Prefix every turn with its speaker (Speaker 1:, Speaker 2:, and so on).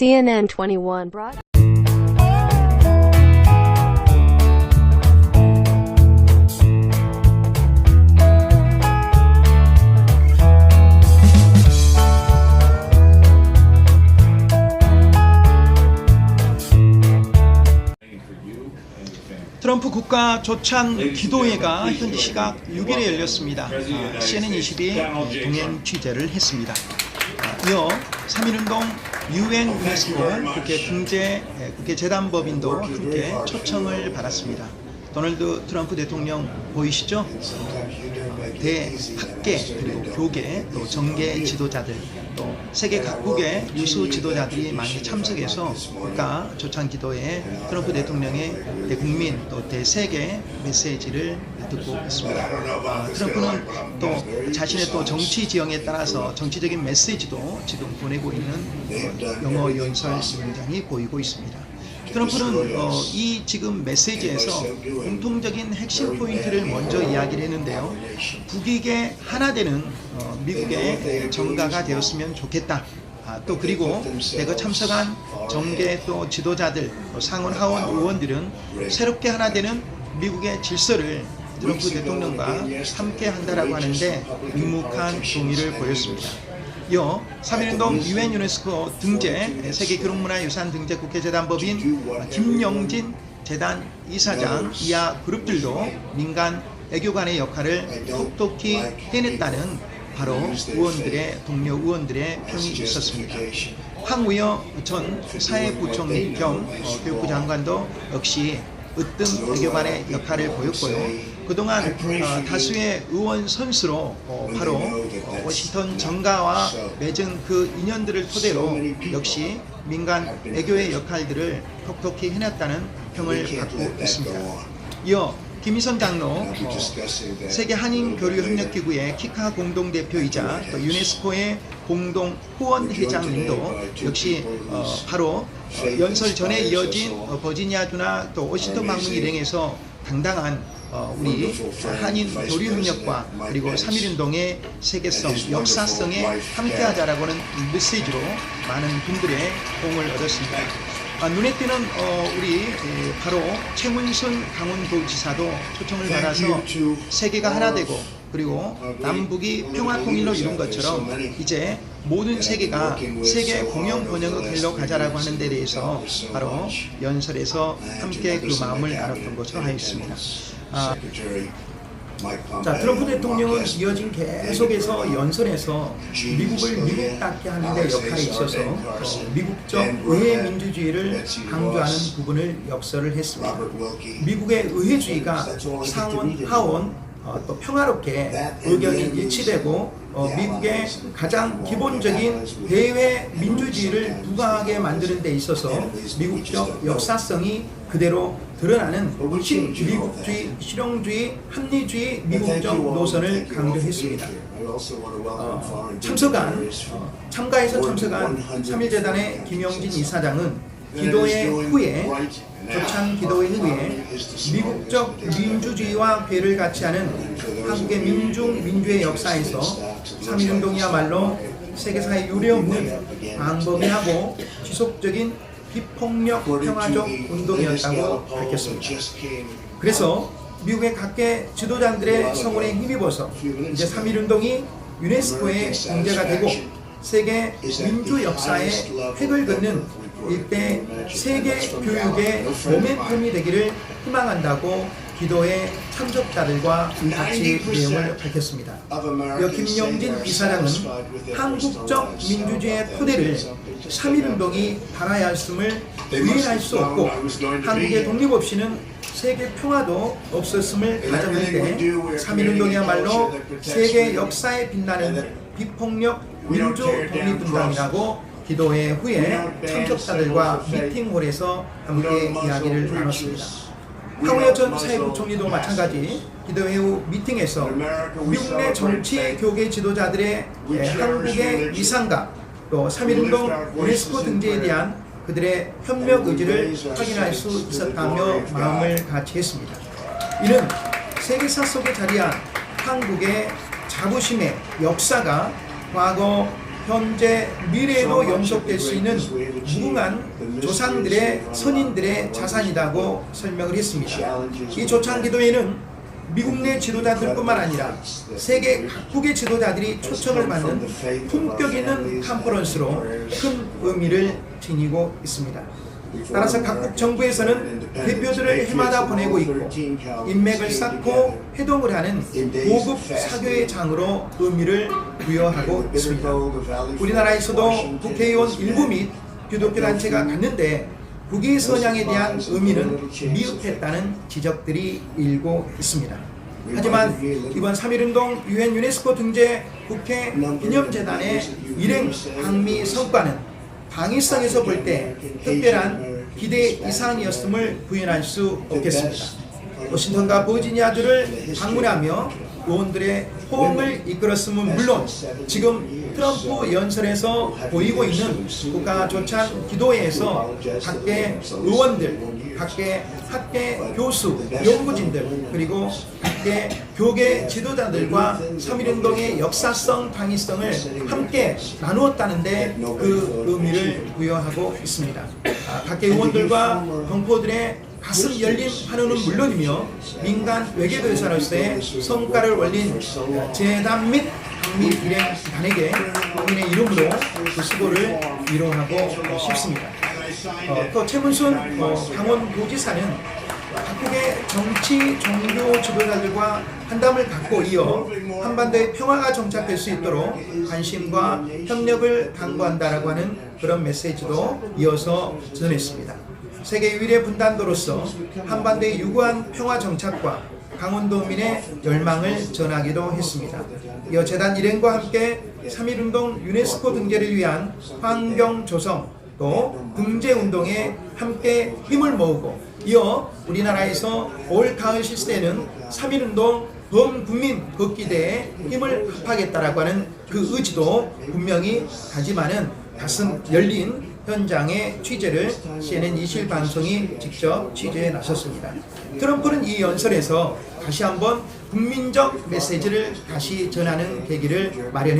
Speaker 1: CNN 21 brought.
Speaker 2: 트럼프 국가 조찬 기도회가 현지 시각 6일에 열렸습니다. 아, CNN22 동행 취재를 했습니다. 아, 이어 3.1운동 유엔 유네스코 국회 중재 에, 국회 재단법인도 함께 초청을 받았습니다. 도널드 트럼프 대통령 보이시죠? 대학계 그리고 교계 또 정계 지도자들 또 세계 각국의 유수 지도자들이 많이 참석해서 국가 조찬 기도에 트럼프 대통령의 대국민 또 대세계 메시지를 듣고 있습니다. 아, 트럼프는 또 자신의 또 정치 지형에 따라서 정치적인 메시지도 지금 보내고 있는 어, 영어 연설 문장이 보이고 있습니다. 트럼프는 어, 이 지금 메시지에서 공통적인 핵심 포인트를 먼저 이야기를 했는데요. 북익의 하나 되는 어, 미국의 정가가 되었으면 좋겠다. 아, 또 그리고 내가 참석한 정계 또 지도자들 또 상원 하원 의원들은 새롭게 하나 되는 미국의 질서를 트럼프 대통령과 함께 한다라고 하는데 묵묵한 동의를 보였습니다. 이어 3.1운동 유엔 유네스코 등재 세계교육문화유산 등재 국회재단법인 김영진 재단 이사장 이하 그룹들도 민간 애교관의 역할을 톡톡히 해냈다는 바로 의원들의 동료 의원들의 평이 있었습니다. 황우여 전 사회부총리 겸 어, 교육부 장관도 역시 으뜸 외교관의 역할을 보였고요. 그동안 어, 다수의 의원 선수로 어, 바로 어, 워싱턴 정가와 맺은 그 인연들을 토대로 역시 민간 외교의 역할들을 톡톡히 해냈다는 평을 받고 있습니다. 이어 김희선 장로 어, 세계 한인 교류 협력 기구의 키카 공동 대표이자 또 유네스코의 공동 후원 회장님도 역시 어, 바로 어, 연설 전에 이어진 어, 버지니아 주나 또 워싱턴 방문 일행에서 당당한 어, 우리 한인 교류 협력과 그리고 3.1운동의 세계성, 역사성에 함께하자라고는 메시지로 많은 분들의 도움을 얻었습니다. 아, 눈에 띄는 어, 우리 에, 바로 최문순 강원도지사도 초청을 받아서 세계가 하나 되고 그리고 남북이 평화 통일로 이룬 것처럼 이제 모든 세계가 세계 공영 번영으로 가자라고 하는 데 대해서 바로 연설에서 함께 그 마음을 나눴던 것으로 하였습니다. 아, 자, 트럼프 대통령은 이어진 계속해서 연설에서 미국을 미국답게 하는 데 역할에 있어서 어, 미국적 의회 민주주의를 강조하는 부분을 역설을 했습니다. 미국의 의회주의가 상원, 하원, 어, 또 평화롭게 의견이 일치되고 어, 미국의 가장 기본적인 대외 민주주의를 부강하게 만드는 데 있어서 미국적 역사성이 그대로 드러나는 신 미국주의, 실용주의, 합리주의 미국적 노선을 강조했습니다. 어, 참석한 어, 참가해서 참석한 3.1재단의 김영진 이사장은 기도회 후에 조찬 기도회 후에 미국적 민주주의와 괴를 같이 하는 한국의 민중 민주의 역사에서 3.1운동이야말로 세계사에 유례없는 광범위하고 지속적인 비폭력 평화적 운동이었다고 밝혔습니다. 그래서 미국의 각계 지도자들의 성원에 힘입어서 이제 3.1운동이 유네스코의 공개가 되고 세계 민주 역사의 획을 긋는 일대 세계 교육의 모멘텀이 되기를 희망한다고 기도의 참석자들과 같이 내용을 밝혔습니다. 여 김영진 이사장은 한국적 민주주의의 토대를 3.1운동이 달아야 했음을 부인할 수 없고 한국의 독립 없이는 세계 평화도 없었음을 가정할 때 3.1운동이야말로 세계 역사에 빛나는 비폭력 민주 독립운동이라고 기도회 후에 참석자들과 미팅홀에서 함께 이야기를 나눴습니다. 황우여 전 사회부총리도 마찬가지 기도회 후 미팅에서 미국 내 정치 교계 지도자들의 예, 한국의 위상과 또 3.1운동 유네스코 등재에 대한 그들의 협력 의지를 확인할 수 있었다며 마음을 같이 했습니다. 이는 세계사 속에 자리한 한국의 자부심의 역사가 과거, 현재, 미래에도 연속될 수 있는 무궁한 조상들의 선인들의 자산이라고 설명을 했습니다. 이 조창 기도회는 미국 내 지도자들뿐만 아니라 세계 각국의 지도자들이 초청을 받는 품격 있는 컨퍼런스로 큰 의미를 지니고 있습니다. 따라서 각국 정부에서는 대표들을 해마다 보내고 있고 인맥을 쌓고 회동을 하는 고급 사교의 장으로 의미를 부여하고 있습니다. 우리나라에서도 국회의원 일부 및 기독교 단체가 갔는데 국위 선양에 대한 의미는 미흡했다는 지적들이 일고 있습니다. 하지만 이번 3.1운동 유엔 유네스코 등재 국회 기념재단의 일행 방미 성과는 방위성에서 볼 때 특별한 기대 이상이었음을 부인할 수 없겠습니다. 워싱턴과 버지니아주를 방문하며 의원들의 호응을 이끌었음은 물론 지금 트럼프 연설에서 보이고 있는 국가 조찬 기도회에서 각계 의원들, 각계 학계 교수, 연구진들 그리고 각계 교계 지도자들과 3.1운동의 역사성, 당위성을 함께 나누었다는데 그 의미를 부여하고 있습니다. 아, 각계 의원들과 동포들의 가슴 열린 환호는 물론이며 민간 외교대사로서의 성과를 올린 재단 및 방미 일행단에게 국민의 이름으로 그 수고를 위로하고 싶습니다. 어, 또 최문순 어, 강원도지사는 각국의 정치, 종교 지도자들과 한담을 갖고 이어 한반도의 평화가 정착될 수 있도록 관심과 협력을 당부한다라고 하는 그런 메시지도 이어서 전했습니다. 세계 유일의 분단도로서 한반도의 유구한 평화 정착과 강원도민의 열망을 전하기도 했습니다. 이어 재단 일행과 함께 3.1운동 유네스코 등재를 위한 환경 조성 또 등재 운동에 함께 힘을 모으고 이어 우리나라에서 올 가을 실시되는 3.1운동 범국민 걷기대에 힘을 합하겠다라고 하는 그 의지도 분명히 다지만은 가슴 열린 현장의 취재를 CNN 이실 방송이 직접 취재에 나섰습니다. 트럼프는 이 연설에서 다시 한번 국민적 메시지를 다시 전하는 계기를 마련해